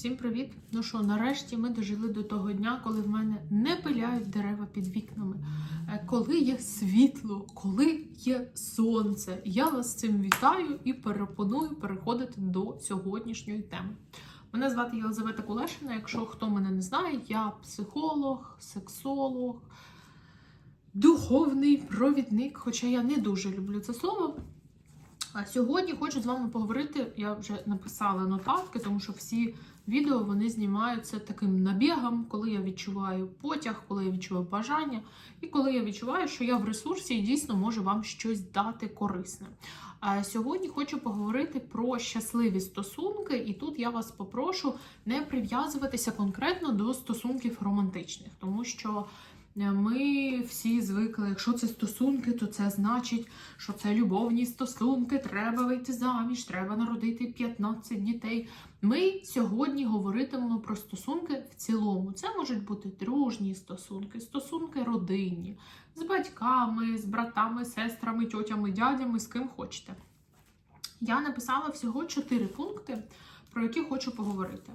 Всім привіт! Ну що, нарешті ми дожили до того дня, коли в мене не пиляють дерева під вікнами, е, коли є світло, коли є сонце. Я вас цим вітаю і перепоную переходити до сьогоднішньої теми. Мене звати Єлизавета Кулешина. Якщо хто мене не знає, я психолог, сексолог, духовний провідник, хоча я не дуже люблю це слово. А сьогодні хочу з вами поговорити. Я вже написала нотатки, тому що всі відео вони знімаються таким набігом, коли я відчуваю потяг, коли я відчуваю бажання, і коли я відчуваю, що я в ресурсі і дійсно можу вам щось дати корисне. А сьогодні хочу поговорити про щасливі стосунки, і тут я вас попрошу не прив'язуватися конкретно до стосунків романтичних, тому що. Ми всі звикли, якщо це стосунки, то це значить, що це любовні стосунки, треба вийти заміж, треба народити 15 дітей. Ми сьогодні говоритимемо про стосунки в цілому. Це можуть бути дружні стосунки, стосунки родинні, з батьками, з братами, сестрами, тьотями, дядями, з ким хочете. Я написала всього 4 пункти, про які хочу поговорити.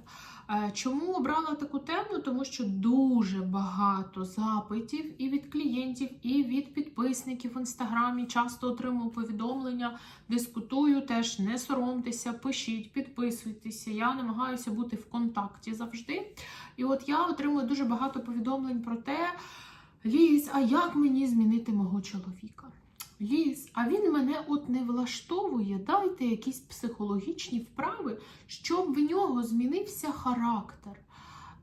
Е, Чому обрала таку тему? Тому що дуже багато запитів і від клієнтів, і від підписників в інстаграмі. Часто отримую повідомлення, дискутую теж, не соромтеся, пишіть, підписуйтеся. Я намагаюся бути в контакті завжди. І от я отримую дуже багато повідомлень про те, Ліз, а як мені змінити мого чоловіка? Ліз, а він мене от не влаштовує. Дайте якісь психологічні вправи, щоб в нього змінився характер.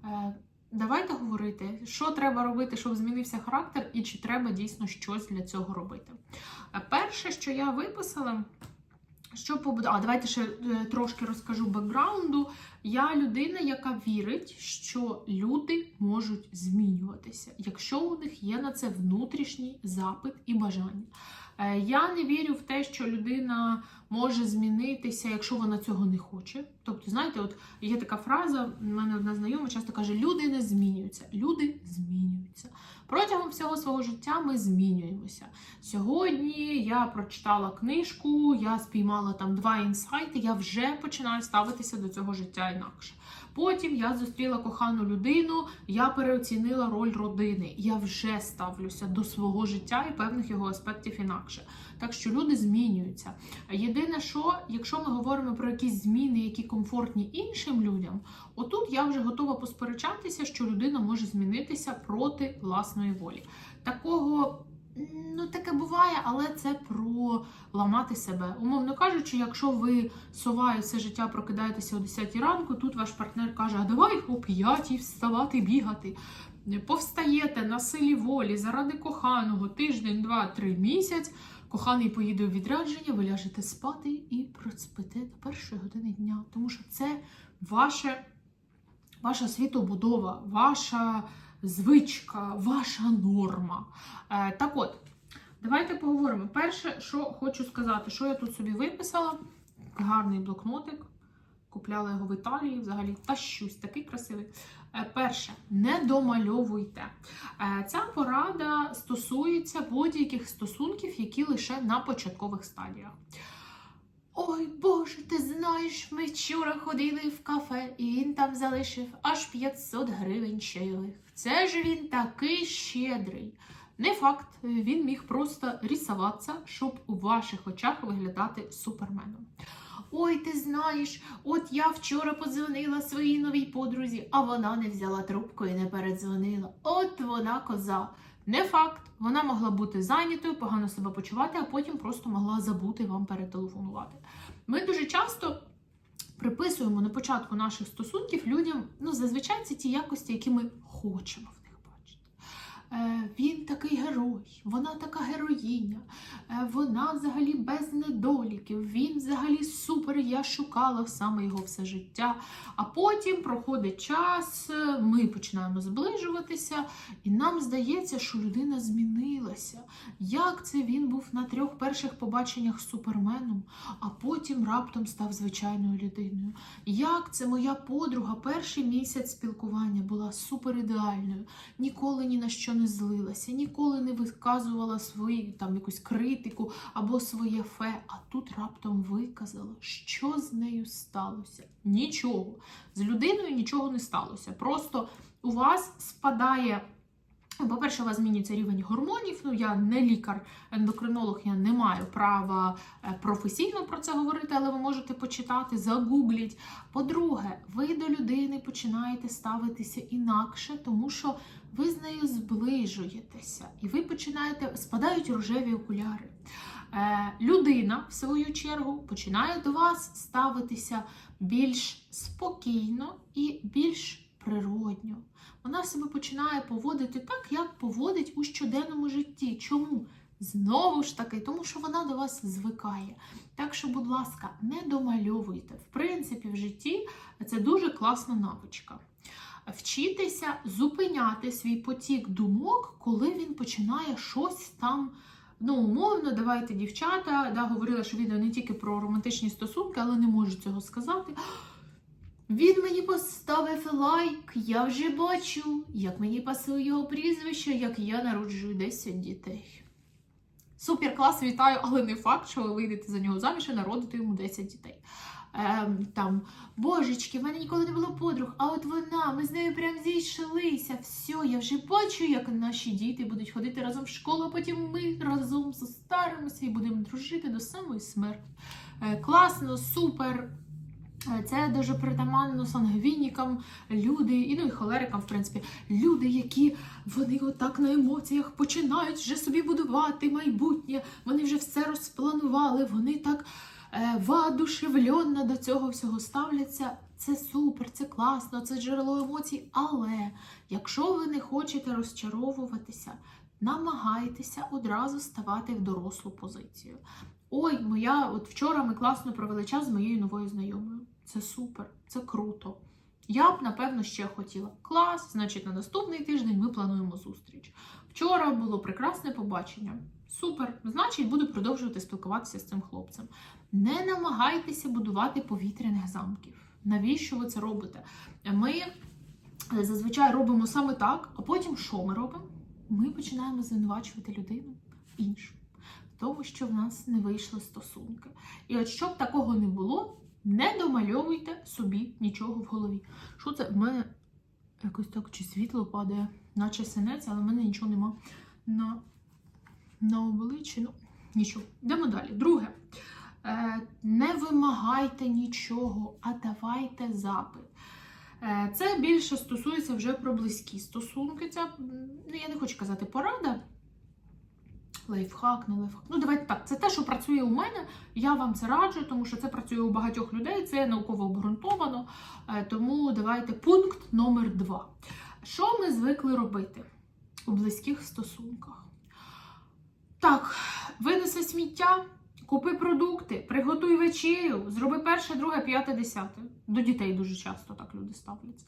Е, давайте говорити, що треба робити, щоб змінився характер, і чи треба дійсно щось для цього робити. Е, перше, що я виписала. Що побуду... А давайте ще е, трошки розкажу бекграунду. Я людина, яка вірить, що люди можуть змінюватися, якщо у них є на це внутрішній запит і бажання. Е, Я не вірю в те, що людина може змінитися, якщо вона цього не хоче. Тобто, знаєте, от є така фраза, в мене одна знайома часто каже: люди не змінюються, люди змінюються. Протягом всього свого життя ми змінюємося. Сьогодні я прочитала книжку, я спіймала там два інсайти, я вже починаю ставитися до цього життя інакше. Потім я зустріла кохану людину, я переоцінила роль родини. Я вже ставлюся до свого життя і певних його аспектів інакше. Так що люди змінюються. Єдине, що якщо ми говоримо про якісь зміни, які комфортні іншим людям, отут я вже готова посперечатися, що людина може змінитися проти власної волі. Такого. Буває, але це про ламати себе. Умовно кажучи, якщо ви сова і все життя прокидаєтеся о 10 ранку, тут ваш партнер каже, а давай о 5 вставати, бігати. Повстаєте на силі волі заради коханого тиждень, два, три місяць. Коханий поїде у відрядження, ви ляжете спати і проспите до першої години дня. Тому що це ваше, ваша світобудова, ваша звичка, ваша норма. Е, так от, давайте поговоримо. Перше, що хочу сказати, що я тут собі виписала. Гарний блокнотик. Купляла його в Італії, взагалі тащусь, такий красивий. Е, Перше, не домальовуйте. Е, Ця порада стосується будь-яких стосунків, які лише на початкових стадіях. Ой, Боже, ти знаєш, ми вчора ходили в кафе, і він там залишив аж 500 гривень чайових. Це ж він такий щедрий. Не факт, він міг просто рисуватися, щоб у ваших очах виглядати суперменом. Ой, ти знаєш, от я вчора подзвонила своїй новій подрузі, а вона не взяла трубку і не передзвонила. От вона коза. Не факт, вона могла бути зайнятою, погано себе почувати, а потім просто могла забути вам перетелефонувати. Ми дуже часто приписуємо на початку наших стосунків людям, ну, зазвичай це ті якості, які ми хочемо в них бачити. Е, Він такий герой, вона така героїня, е, вона взагалі без недоліків, він взагалі супер, я шукала саме його все життя. А потім проходить час, е, ми починаємо зближуватися, і нам здається, що людина змінилася. Як це він був на трьох перших побаченнях з суперменом, а потім раптом став звичайною людиною? Як це моя подруга перший місяць спілкування була супер ідеальною, ніколи ні на що не не злилася, ніколи не виказувала свою там якусь критику або своє фе, а тут раптом виказала, що з нею сталося. Нічого. З людиною нічого не сталося. Просто у вас спадає. По-перше, у вас змінюється рівень гормонів. Ну, я не лікар-ендокринолог, я не маю права е, професійно про це говорити, але ви можете почитати, загугліть. По-друге, ви до людини починаєте ставитися інакше, тому що ви з нею зближуєтеся, і ви починаєте спадають рожеві окуляри. Е, людина, в свою чергу, починає до вас ставитися більш спокійно і більш природньо. Вона себе починає поводити так, як поводить у щоденному житті. Чому? Знову ж таки, тому що вона до вас звикає. Так що, будь ласка, не домальовуйте. В принципі, в житті це дуже класна навичка. Вчитися зупиняти свій потік думок, коли він починає щось там. Ну, умовно, давайте дівчата, да, говорила, що відео не тільки про романтичні стосунки, але не можу цього сказати. Він мені поставив лайк, я вже бачу, як мені пасує його прізвище, як я народжую 10 дітей. Супер клас, вітаю, але не факт, що ви вийдете за нього заміж і народите йому 10 дітей. Ем, там, божечки, в мене ніколи не було подруг, а от вона, ми з нею прям зійшлися. Все, я вже бачу, як наші діти будуть ходити разом в школу, а потім ми разом зостаримося і будемо дружити до самої смерті. Е, класно, супер. Е, Це дуже притаманно сангвінікам, люди, і ну і холерикам, в принципі, люди, які вони отак на емоціях починають вже собі будувати майбутнє, вони вже все розпланували, вони так е, воодушевленно до цього всього ставляться. Це супер, це класно, це джерело емоцій. Але якщо ви не хочете розчаровуватися, намагайтеся одразу ставати в дорослу позицію. Ой, моя, от вчора ми класно провели час з моєю новою знайомою. Це супер, це круто. Я б, напевно, ще хотіла. Клас, значить, на наступний тиждень ми плануємо зустріч. Вчора було прекрасне побачення. Супер. Значить, буду продовжувати спілкуватися з цим хлопцем. Не намагайтеся будувати повітряних замків. Навіщо ви це робите? Ми зазвичай робимо саме так, а потім що ми робимо? Ми починаємо звинувачувати людину іншу. Тому, що в нас не вийшли стосунки. І от щоб такого не було, собі нічого в голові. Що це? В мене якось так чи світло падає, наче синець, але в мене нічого нема на, на обличчі. Ну, нічого. Йдемо далі. Друге. Е, не вимагайте нічого, а давайте запит. Е, Це більше стосується вже про близькі стосунки. Це, ну, я не хочу казати порада. Лайфхак, не лайфхак. Ну, давайте так. Це те, що працює у мене. Я вам це раджу, тому що це працює у багатьох людей, це науково обґрунтовано. Е, Тому давайте пункт номер два. Що ми звикли робити у близьких стосунках? Так, винеси сміття, купи продукти, приготуй вечерю, зроби перше, друге, п'яте, десяте. До дітей дуже часто так люди ставляться.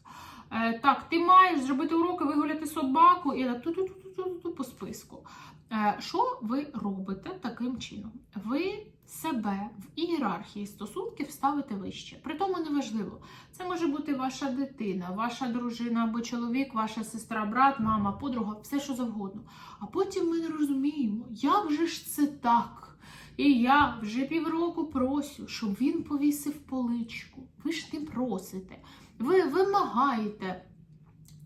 Е, так, ти маєш зробити уроки, вигуляти собаку і так по списку. Е, Що ви робите таким чином? Ви себе в ієрархії стосунків ставите вище. При тому неважливо. Це може бути ваша дитина, ваша дружина або чоловік, ваша сестра, брат, мама, подруга, все що завгодно. А потім ми не розуміємо, як же ж це так? І я вже півроку просю, щоб він повісив поличку. Ви ж не просите. Ви вимагаєте,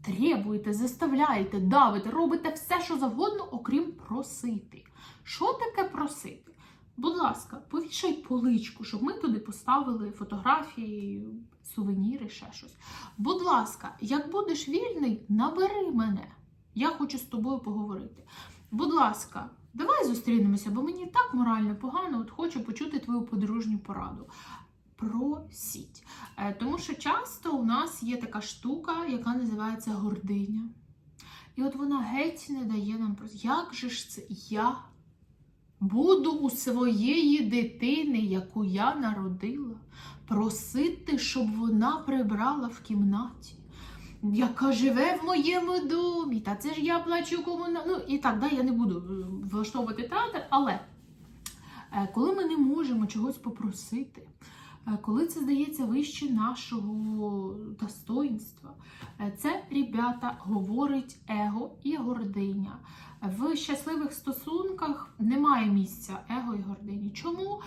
требуєте, заставляєте, давите, робите все, що завгодно, окрім просити. Що таке просити? Будь ласка, повішай поличку, щоб ми туди поставили фотографії, сувеніри, ще щось. Будь ласка, як будеш вільний, набери мене. Я хочу з тобою поговорити. Будь ласка, давай зустрінемося, бо мені так морально погано, от хочу почути твою подружню пораду. Просіть. Е, Тому що часто у нас є така штука, яка називається гординя. І от вона геть не дає нам просити. Як же ж це я буду у своєї дитини, яку я народила, просити, щоб вона прибрала в кімнаті? Яка живе в моєму домі, та це ж я плачу комуна... Ну і так, да, я не буду е, влаштовувати театр, але е, коли ми не можемо чогось попросити, коли це здається вище нашого достоїнства, е, це ребята, говорить его і гординя. В щасливих стосунках немає місця его і гордині. Чому?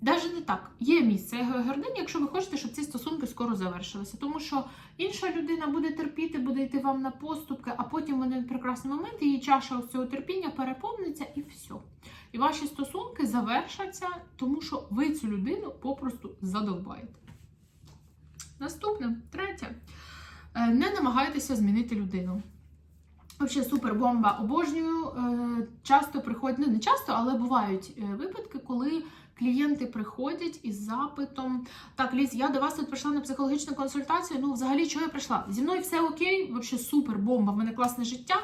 Даже не так, є місце гордині, якщо ви хочете, щоб ці стосунки скоро завершилися. Тому що інша людина буде терпіти, буде йти вам на поступки, а потім в один прекрасний момент її чаша цього терпіння переповниться і все. І ваші стосунки завершаться, тому що ви цю людину попросту задовбаєте. Наступне, третє. Е, Не намагайтеся змінити людину. Взагалі супер бомба обожнюю. Е, Часто приходять, ну не часто, але бувають е, випадки, коли клієнти приходять із запитом: Так, Ліз, я до вас тут прийшла на психологічну консультацію. Ну, взагалі, чого я прийшла? Зі мною все окей, взагалі супер бомба, в мене класне життя.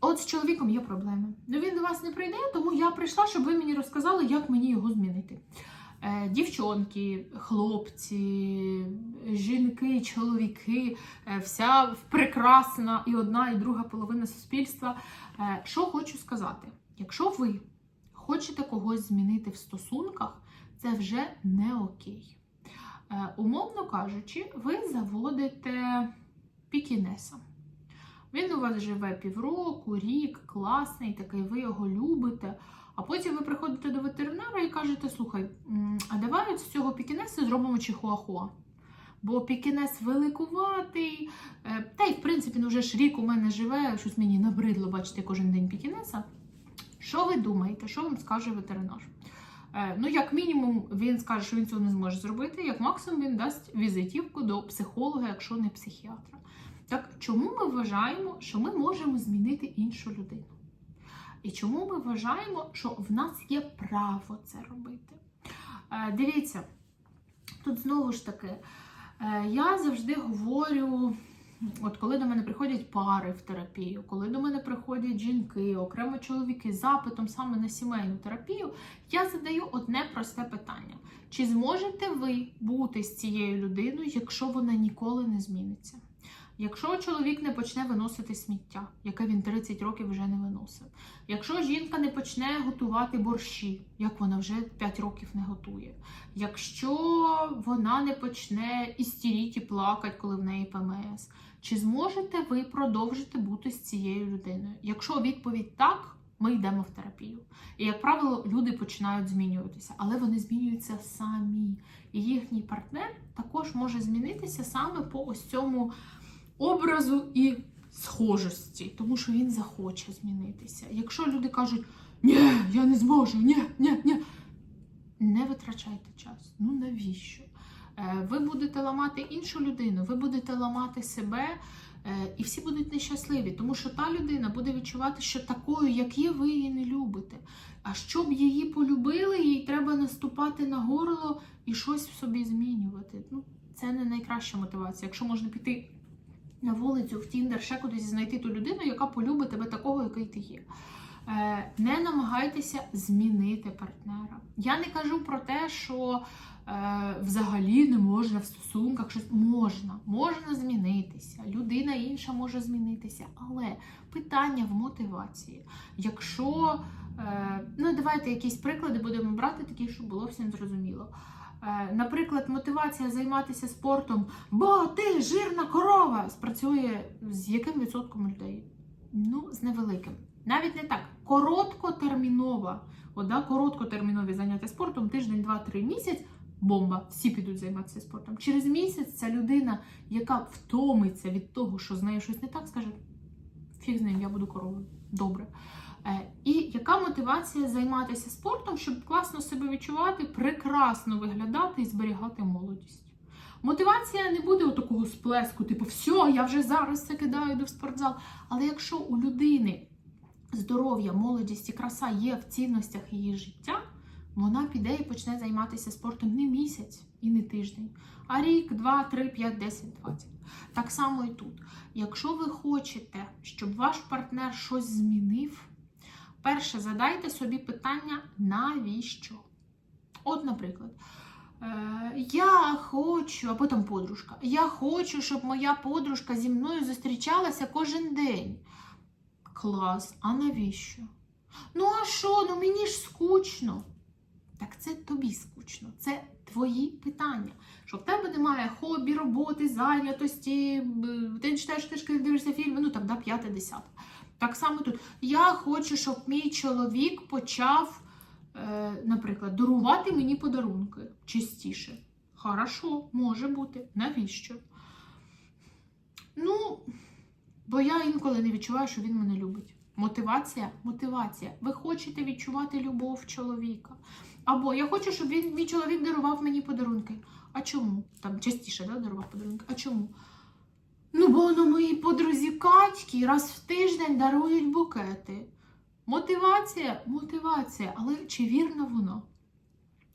От з чоловіком є проблеми. Ну він до вас не прийде, тому я прийшла, щоб ви мені розказали, як мені його змінити. Е, Дівчонки, хлопці, жінки, чоловіки, е, вся прекрасна і одна, і друга половина суспільства. Е, Що хочу сказати? Якщо ви хочете когось змінити в стосунках, це вже не окей. Е, Умовно кажучи, ви заводите пікінеса. Він у вас живе півроку, рік, класний, такий, ви його любите. А потім ви приходите до ветеринара і кажете: слухай, а давай з цього пікінесу зробимо чихуахуа. Бо пікінес великуватий. е, Та й, в принципі, ну вже ж рік у мене живе, щось мені набридло бачити кожен день пікінеса. Що ви думаєте, що вам скаже ветеринар? Е, Ну, як мінімум, він скаже, що він цього не зможе зробити, як максимум він дасть візитівку до психолога, якщо не психіатра. Так чому ми вважаємо, що ми можемо змінити іншу людину? І чому ми вважаємо, що в нас є право це робити? Е, Дивіться, тут знову ж таки, е, я завжди говорю. От коли до мене приходять пари в терапію, коли до мене приходять жінки, окремо чоловіки з запитом саме на сімейну терапію, я задаю одне просте питання: чи зможете ви бути з цією людиною, якщо вона ніколи не зміниться? Якщо чоловік не почне виносити сміття, яке він 30 років вже не виносив, якщо жінка не почне готувати борщі, як вона вже 5 років не готує, якщо вона не почне істеріти плакати, коли в неї ПМС, чи зможете ви продовжити бути з цією людиною? Якщо відповідь так, ми йдемо в терапію. І, як правило, люди починають змінюватися, але вони змінюються самі. І їхній партнер також може змінитися саме по ось цьому образу і схожості, тому що він захоче змінитися. Якщо люди кажуть, ні, я не зможу, ні, ні, ні, не витрачайте час. Ну навіщо? Е, Ви будете ламати іншу людину, ви будете ламати себе, е, і всі будуть нещасливі, тому що та людина буде відчувати, що такою, як є, ви її не любите. А щоб її полюбили, їй треба наступати на горло і щось в собі змінювати. Ну, це не найкраща мотивація. Якщо можна піти на вулицю, в Тіндер, ще кудись знайти ту людину, яка полюбить тебе такого, який ти є. Е, Не намагайтеся змінити партнера. Я не кажу про те, що е, взагалі не можна в стосунках щось можна, можна змінитися. Людина інша може змінитися, але питання в мотивації. Якщо, е, ну давайте якісь приклади будемо брати, такі, щоб було всім зрозуміло. Е, Наприклад, мотивація займатися спортом, бо ти жирна корова, спрацює з яким відсотком людей? Ну, з невеликим. Навіть не так. Короткотермінова. Да, короткотермінові заняття спортом, тиждень, два, три місяць. Бомба, всі підуть займатися спортом. Через місяць ця людина, яка втомиться від того, що з нею щось не так, скаже: фіг з ним, я буду коровою. Добре. Е, І яка мотивація займатися спортом, щоб класно себе відчувати, прекрасно виглядати і зберігати молодість? Мотивація не буде такого сплеску, типу, все, я вже зараз це кидаю, в спортзал. Але якщо у людини здоров'я, молодість і краса є в цінностях її життя, вона піде і почне займатися спортом не місяць і не тиждень, а рік, два, три, п'ять, десять, двадцять. Так само і тут. Якщо ви хочете, щоб ваш партнер щось змінив, перше задайте собі питання, навіщо? От, наприклад, е, я хочу, а потім подружка. Я хочу, щоб моя подружка зі мною зустрічалася кожен день. Клас, а навіщо? Ну, а що? Ну мені ж скучно. Так це тобі скучно. Це твої питання. Що в тебе немає хобі, роботи, зайнятості, ти читаєш книжки, дивишся фільми, ну там да, п'яте, десяте. Так само тут. Я хочу, щоб мій чоловік почав, е, наприклад, дарувати мені подарунки частіше. Хорошо, може бути. Навіщо? Ну, бо я інколи не відчуваю, що він мене любить. Мотивація мотивація. Ви хочете відчувати любов чоловіка. Або я хочу, щоб він, мій чоловік дарував мені подарунки. А чому? Там частіше да, дарував подарунки. А чому? Ну, бо на моїй подрузі Катьки раз в тиждень дарують букети. Мотивація, мотивація, але чи вірна вона?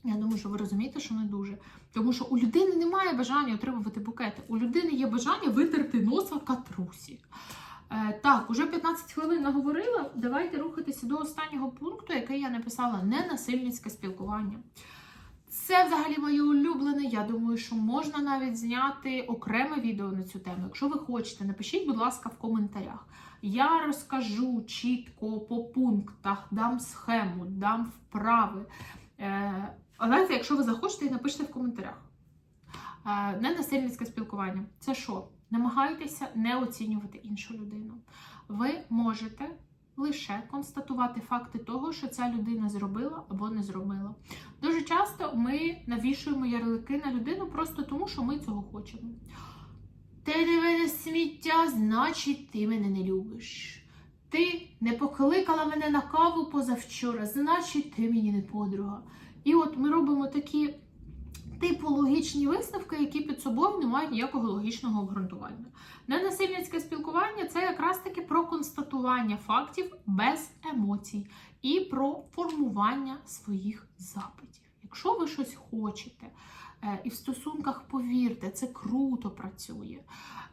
Я думаю, що ви розумієте, що не дуже. Тому що у людини немає бажання отримувати букети. У людини є бажання витерти носа катрусі. Е, так, уже 15 хвилин наговорила. Давайте рухатися до останнього пункту, який я написала: ненасильницьке спілкування. Це взагалі моє улюблене. Я думаю, що можна навіть зняти окреме відео на цю тему. Якщо ви хочете, напишіть, будь ласка, в коментарях. Я розкажу чітко по пунктах, дам схему, дам вправи. Але якщо ви захочете, напишіть в коментарях. Е, Ненасильницьке спілкування. Це що? Намагайтеся не оцінювати іншу людину. Ви можете лише констатувати факти того, що ця людина зробила або не зробила. Дуже часто ми навішуємо ярлики на людину просто тому, що ми цього хочемо. Ти не мене сміття, значить, ти мене не любиш. Ти не покликала мене на каву позавчора, значить, ти мені не подруга. І от ми робимо такі типу логічні висновки, які під собою не мають ніякого логічного обґрунтування. Ненасильницьке спілкування це якраз таки про констатування фактів без емоцій і про формування своїх запитів. Якщо ви щось хочете, е, і в стосунках повірте, це круто працює.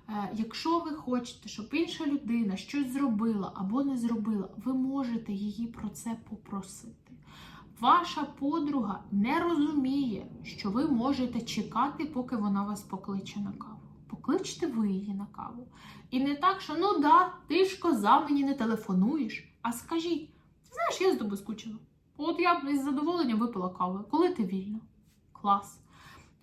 Е, Якщо ви хочете, щоб інша людина щось зробила або не зробила, ви можете її про це попросити. Ваша подруга не розуміє, що ви можете чекати, поки вона вас покличе на каву. Покличте ви її на каву. І не так, що ну да, ти ж коза, мені не телефонуєш. А скажіть, ти знаєш, я з тобою скучила. От я б із задоволенням випила каву. Коли ти вільна? Клас.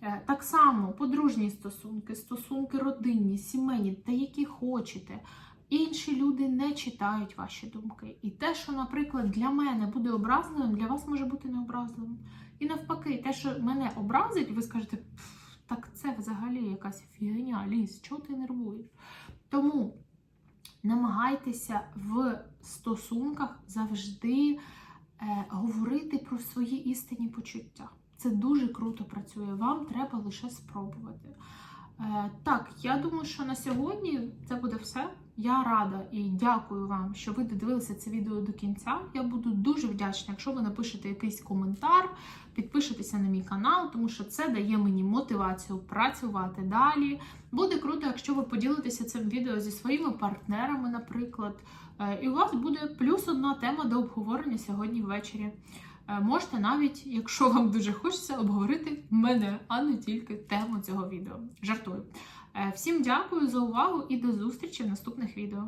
Е, Так само подружні стосунки, стосунки родинні, сімейні, та які хочете. Інші люди не читають ваші думки. І те, що, наприклад, для мене буде образливим, для вас може бути необразливим. І навпаки, те, що мене образить, ви скажете, так це взагалі якась фігня, ліс, чого ти нервуєш? Тому намагайтеся в стосунках завжди е, говорити про свої істинні почуття. Це дуже круто працює. Вам треба лише спробувати. Е, так, я думаю, що на сьогодні це буде все. Я рада і дякую вам, що ви додивилися це відео до кінця. Я буду дуже вдячна, якщо ви напишете якийсь коментар, підпишетеся на мій канал, тому що це дає мені мотивацію працювати далі. Буде круто, якщо ви поділитеся цим відео зі своїми партнерами, наприклад. Е, І у вас буде плюс одна тема до обговорення сьогодні ввечері. Е, Можете навіть, якщо вам дуже хочеться, обговорити мене, а не тільки тему цього відео. Жартую. Е, Всім дякую за увагу і до зустрічі в наступних відео.